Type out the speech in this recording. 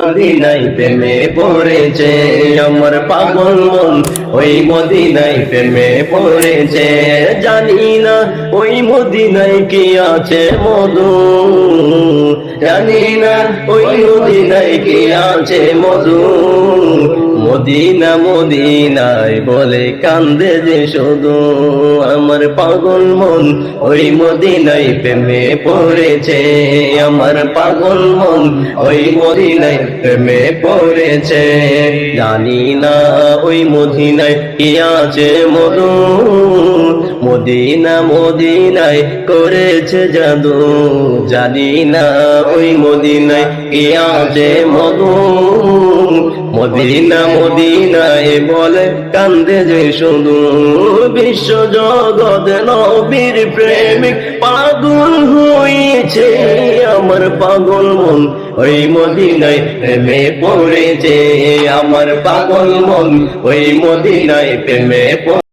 মদিনাই প্রেমে পড়েছে আমার পাগল মন। ওই মদিনাই প্রেমে পড়েছে, জানি না ওই মদিনাই কি আছে মধু। জানি না ওই মদিনাই কি আছে মধু। মদিনা, মদিনায় বলে কান্দে যে শুধু আমার পাগল মন। ওই মদিনায় প্রেমে পড়েছে আমার পাগল মন। ওই মদিনায় প্রেমে পড়েছে। জানি না ওই মদিনায় কি আছে মধু। মদিনা, মদিনায় করেছে জাদু। জানি না ওই মদিনায় কি আছে মধু। মদিনা মদিনা এ বলে, কান্দে যে শুধু বিশ্ব জগৎ নবীর প্রেমিক পাগল হয়েছে আমার পাগল মন। ওই মদিনায় প্রেমে পড়েছে আমার পাগল মন। ওই মদিনায় প্রেমে